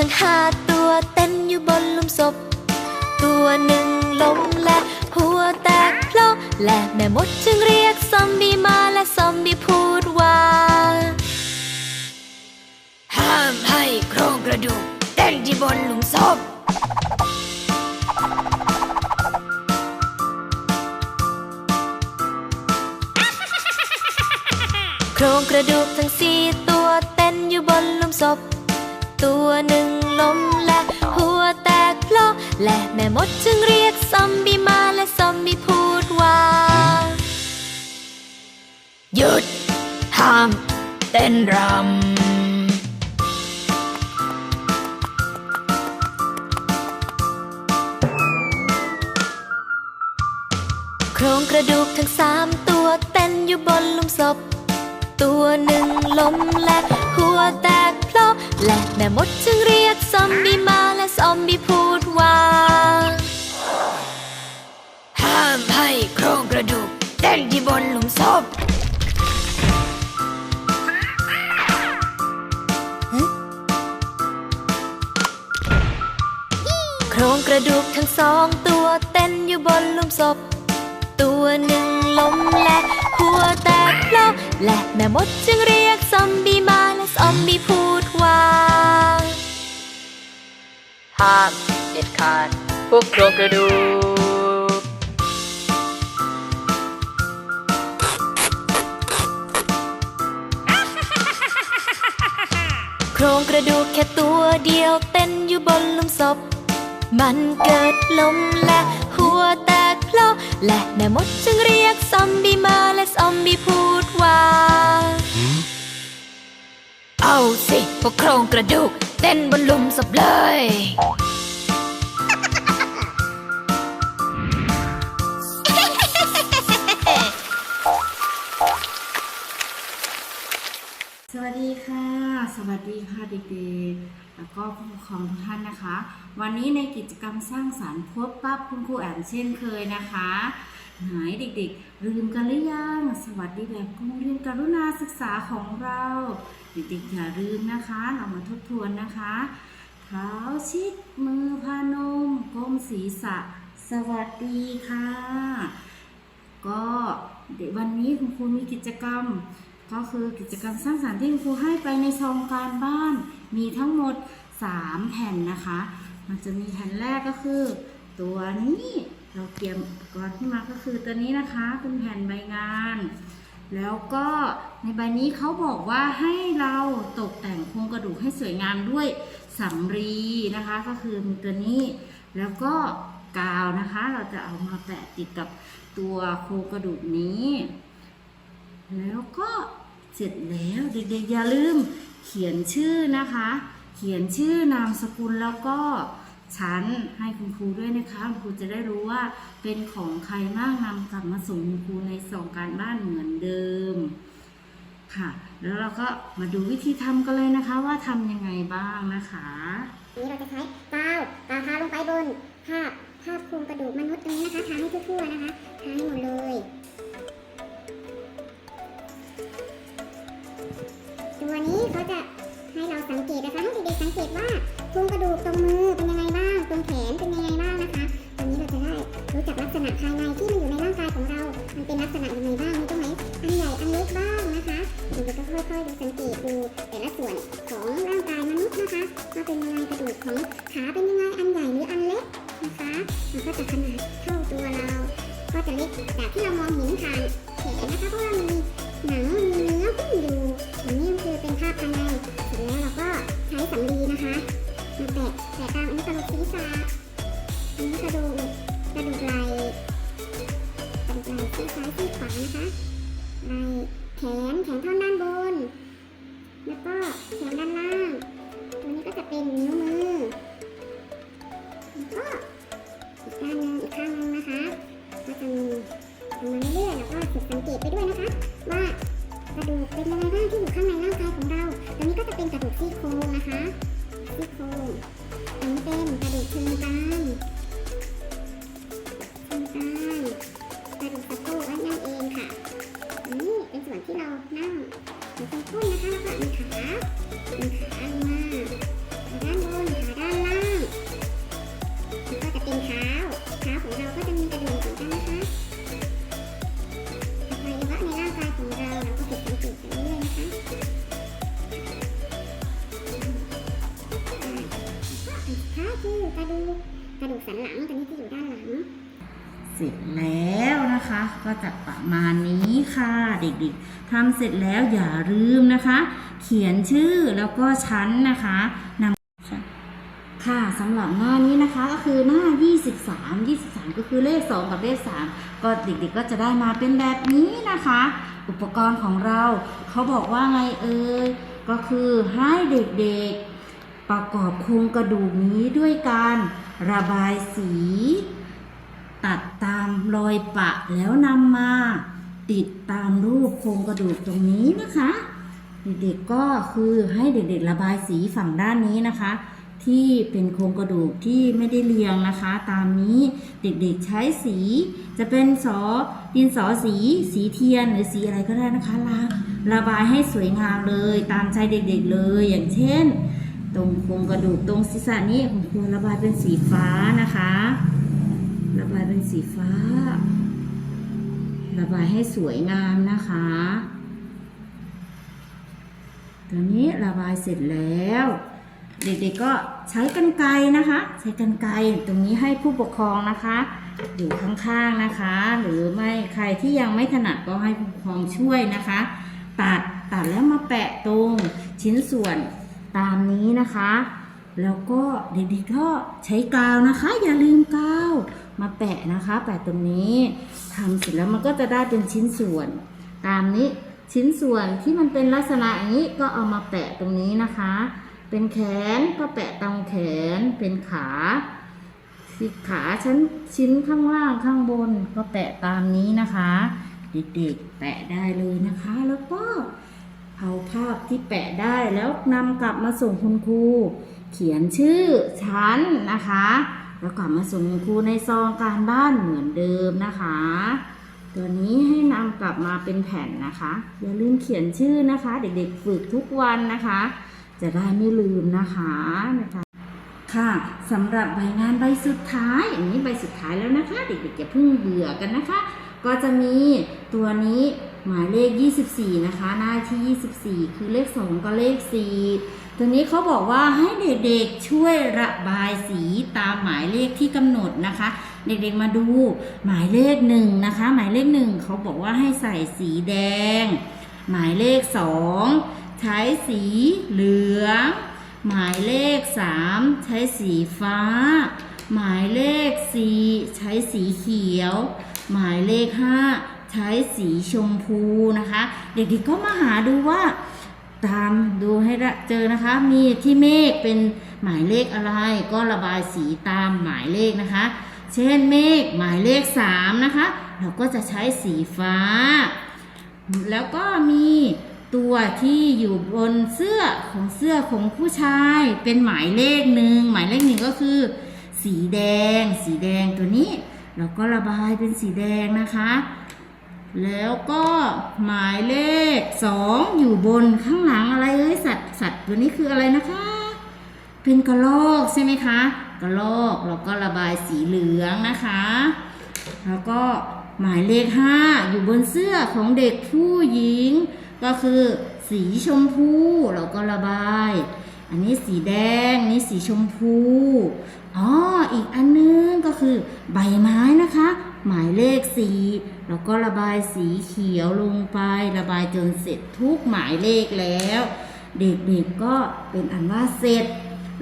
กระดูกทั้งห้าตัวเต้นอยู่บนหลุมศพ ตัวหนึ่งล้มและหัวแตกเพราะและแม่มดจึงเรียกซอมบี้มาและซอมบี้พูดว่า ห้ามให้โครงกระดูกเต้นที่บนหลุมศพโครงกระดูกทั้งสี่ตัวเต้นอยู่บนหลุมศพ ตัวหนึ่งล้มและหัวแตกเพราะและแม่มดจึงเรียกซอมบี้มาและซอมบี้พูดว่า หยุด ห้ามเต้นรำโครงกระดูกทั้งสามตัวเต้นอยู่บนหลุมศพ ตัวหนึ่งล้มและหัวแตกเพราะและแม่มดจึงเรียกซอมบี้มาและซอมบี้พูดว่า ห้ามให้โครงกระดูกเต้นที่บนหลุมศพโครงกระดูกทั้งสองตัวเต้นอยู่บนหลุมศพ ตัวหนึ่ง หัวแตกเพราและแม่มดจึงเรียกซอมบี้มาและซอมบี้พูดว่าห้ามเด็ดขาดพวกโครงกระดูกโครงกระดูกแค่ตัวเดียวเต้นอยู่บนหลุมศพ มันเกิดลมและหัวแต พราะและแม่มดจึงเรียกซอมบี้มาและซอมบี้พูดว่า เอาสิพวกโครงกระดูกเต้นบนหลุมศพเลย สวัสดีค่ะ สวัสดีค่ะเด็กๆ แล้วก็ผู้ปกครองทุกท่านนะคะ วันนี้ในกิจกรรมสร้างสรรค์พบปั๊บคุณครูแอมเช่นเคยนะคะหายเด็กๆ ลืมกันหรือยังสวัสดีแบบโรงเรียนกรุณาศึกษาของเรา เด็กๆอย่าลืมนะคะ เรามาทบทวนนะคะเท้าชิดมือพนมก้มศีรษะ สวัสดีค่ะ ก็เดี๋ยววันนี้คุณครูมีกิจกรรม ก็คือกิจกรรมสร้างสรรค์ที่คุณครูให้ไปในซองการบ้าน มีทั้งหมด 3 แผ่นนะคะ มันจะมีแผ่นแรกก็คือ ตัวนี้เราเตรียมอุปกรณ์ที่มาก็คือตัวนี้นะคะเป็นแผ่นใบงาน แล้วก็ในใบนี้เขาบอกว่าให้เราตกแต่งโครงกระดูกให้สวยงามด้วยสำลีนะคะก็คือมีตัวนี้แล้วก็กาวนะคะ เราจะเอามาแปะติดกับตัวโครงกระดูกนี้ แล้วก็ เสร็จแล้วเด็กๆอย่าลืมเขียนชื่อนะคะ เขียนชื่อนามสกุลแล้วก็ชั้นให้คุณครูด้วยนะคะคุณครูจะได้รู้ว่าเป็นของใครบ้างนำกลับมาส่งคุณครูในสองการบ้านเหมือนเดิมค่ะ แล้วเราก็มาดูวิธีทำกันเลยนะคะว่าทำยังไงบ้างนะคะนี้เราจะใช้กาวกาวทาลงไปบนภาพภาพโครงกระดูกมนุษย์ตรงนี้นะคะทาให้ทั่วๆนะคะทาให้หมดเลย โครงกระดูกตรงมือเป็นยังไงบ้างตรงแขนเป็นยังไงบ้างนะคะตรงนี้เราจะได้รู้จักลักษณะภายในที่มันอยู่ในร่างกายของเรา มันเป็นลักษณะยังไงบ้างมีตรงไหนอันใหญ่อันเล็กบ้างนะคะเด็กๆก็ค่อยๆดูสังเกตดูแต่ละส่วนของร่างกายมนุษย์นะคะว่าเป็นยังไงกระดูกของขาเป็นยังไงอันใหญ่หรืออันเล็กนะคะมันก็จะขนาดเท่าตัวเรา ก็จะเล็กจากที่เรามองเห็นผ่านแขนนะคะเพราะว่ามีหนังมีเนื้อหุ้มอยู่อันนี้คือเป็นภาพภายในเสร็จแล้วเราก็ใช้สำลีนะคะ มาแปะแปะตามอันนี้กระดูกศีรษะอันนี้กระดูกกระดูกไหล่กระดูกไหล่ที่ซ้ายที่ขวานะคะไหล่แขนแขนท่อนด้านบน แล้วก็แขนด้านล่าง ตัวนี้ก็จะเป็นนิ้วมือแล้วก็อีกด้านหนึงอีกข้างหนึงนะคะก็จะมีทำมาเรื่อยๆแล้วก็ฝึกสังเกตไปด้วยนะคะ ว่ากระดูกเป็นยังไงบ้างที่อยู่ข้างในร่างกายของเราตรงนี้ก็จะเป็นกระดูกซี่โครงนะคะ ซี่โครงอันนี้เป็นกระดูกเชิงกรานเชิงกรานกระดูกสะโพกนั่นเองค่ะ อันนี้เป็นส่วนที่เรานั่งเป็นตรงก้นนะคะแล้วก็มีขามีขาลงมาแล้ว ก็ดูกสันหลังตัวนี้จะอยู่ด้านหลัง เสร็จแล้วนะคะ ก็จะประมาณนี้ค่ะเด็กๆทำเสร็จแล้วอย่าลืมนะคะ เขียนชื่อแล้วก็ชั้นนะคะนำค่ะสำหรับหน้านี้นะคะก็คือหน้า 23 23 ก็คือเลข 2 กับเลข 3 ก็เด็กๆก็จะได้มาเป็นแบบนี้นะคะ อุปกรณ์ของเราเขาบอกว่าไงเอ่ยก็คือให้เด็กๆ ประกอบโครงกระดูกนี้ด้วยการระบายสี ตัดตามรอยปะแล้วนำมา ติดตามรูปโครงกระดูกตรงนี้นะคะ เด็กๆก็คือให้เด็กๆระบายสีฝั่งด้านนี้นะคะ ที่เป็นโครงกระดูกที่ไม่ได้เรียงนะคะ ตามนี้เด็กๆใช้สี จะเป็นสอดินสอสี สีเทียนหรือสีอะไรก็ได้นะคะระระบายให้สวยงามเลยตามใจเด็กๆเลยอย่างเช่น ตรงโครงกระดูกตรงศีรษะนี้ผมควรระบายเป็นสีฟ้านะคะ ระบายเป็นสีฟ้า ระบายให้สวยงามนะคะตอนนี้ระบายเสร็จแล้ว เด็กๆก็ใช้กันไกรนะคะ ใช้กันไกรตรงนี้ให้ผู้ปกครองนะคะ อยู่ข้างๆนะคะ หรือไม่ใครที่ยังไม่ถนัดก็ให้ผู้ปกครองช่วยนะคะ ตัดตัดแล้วมาแปะตรงชิ้นส่วน ตามนี้นะคะ แล้วก็เด็กๆก็ใช้กาวนะคะ อย่าลืมกาวมาแปะนะคะ แปะตรงนี้ทำเสร็จแล้วมันก็จะได้เป็นชิ้นส่วน ตามนี้ชิ้นส่วนที่มันเป็นลักษณะอย่างนี้ก็เอามาแปะตรงนี้นะคะ เป็นแขนก็แปะตรงแขนเป็นขาสิขาชั้นชิ้นข้างล่างข้างบนก็แปะตามนี้นะคะ เด็กๆแปะได้เลยนะคะแล้วก็ เอาภาพที่แปะได้แล้วนำกลับมาส่งคุณครู เขียนชื่อชั้นนะคะ แล้วกลับมาส่งคุณครูในซองการบ้านเหมือนเดิมนะคะ ตัวนี้ให้นำกลับมาเป็นแผ่นนะคะ อย่าลืมเขียนชื่อนะคะ เด็กๆฝึกทุกวันนะคะ จะได้ไม่ลืมนะคะนะคะค่ะสำหรับใบงานใบสุดท้ายอันนี้ใบสุดท้ายแล้วนะคะ เด็กๆอย่าเพิ่งเบื่อกันนะคะ ก็จะมีตัวนี้ หมายเลข 24 นะคะ หน้าที่ 24 คือเลข 2 กับเลข 4 ตัวนี้เขาบอกว่าให้เด็กๆช่วยระบายสีตามหมายเลขที่กำหนดนะคะ เด็กๆมาดูหมายเลขหนึ่งนะคะ หมายเลขหนึ่งเขาบอกว่าให้ใส่สีแดง หมายเลขสองใช้สีเหลือง หมายเลขสามใช้สีฟ้า หมายเลขสี่ใช้สีเขียว หมายเลขห้า ใช้สีชมพูนะคะ เด็กๆก็มาหาดูว่าตามดูให้เจอนะคะ มีที่เมฆเป็นหมายเลขอะไร ก็ระบายสีตามหมายเลขนะคะ เช่นเมฆหมายเลขสามนะคะ เราก็จะใช้สีฟ้า แล้วก็มีตัวที่อยู่บนเสื้อของเสื้อของผู้ชายเป็นหมายเลขหนึ่งหมายเลขหนึ่งก็คือ สีแดง สีแดงตัวนี้ เราก็ระบายเป็นสีแดงนะคะ แล้วก็หมายเลขสองอยู่บนข้างหลังอะไรเอ้ยสัตว์สัตว์ตัวนี้คืออะไรนะคะ เป็นกระรอกใช่ไหมคะกระรอกเราก็ระบายสีเหลืองนะคะ แล้วก็หมายเลขห้าอยู่บนเสื้อของเด็กผู้หญิง ก็คือสีชมพูเราก็ระบาย อันนี้สีแดงนี่สีชมพูอ๋ออีกอันนึงก็คือใบไม้นะคะ หมายเลขสีเราก็ระบายสีเขียวลงไประบายจนเสร็จทุกหมายเลขแล้ว เด็กๆก็เป็นอันว่าเสร็จ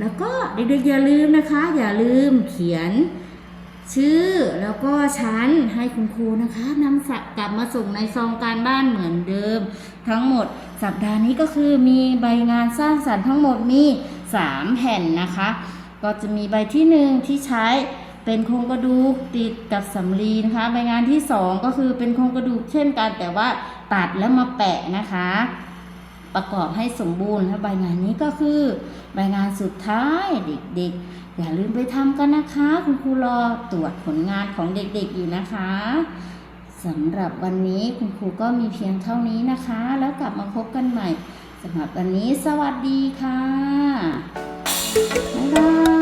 แล้วก็เด็กๆอย่าลืมนะคะ อย่าลืมเขียนชื่อแล้วก็ชั้นให้คุณครูนะคะนำสักกลับมาส่งในซองการบ้านเหมือนเดิม ทั้งหมดสัปดาห์นี้ก็คือมีใบงานสร้างสรรค์ทั้งหมดมี 3 แผ่นนะคะ ก็จะมีใบที่ 1 ที่ใช้ เป็นโครงกระดูกติดกับสำลีนะคะ ใบงานที่ 2 ก็คือเป็นโครงกระดูกเช่นกันแต่ว่าตัดแล้วมาแปะนะคะ ประกอบให้สมบูรณ์และใบงานนี้ก็คือ ใบงานสุดท้ายเด็กๆ อย่าลืมไปทำกันนะคะ คุณครูรอตรวจผลงานของเด็กๆอยู่นะคะสำหรับวันนี้คุณครูก็มีเพียงเท่านี้นะคะ แล้วกลับมาพบกันใหม่สำหรับวันนี้สวัสดีค่ะบ๊ายบาย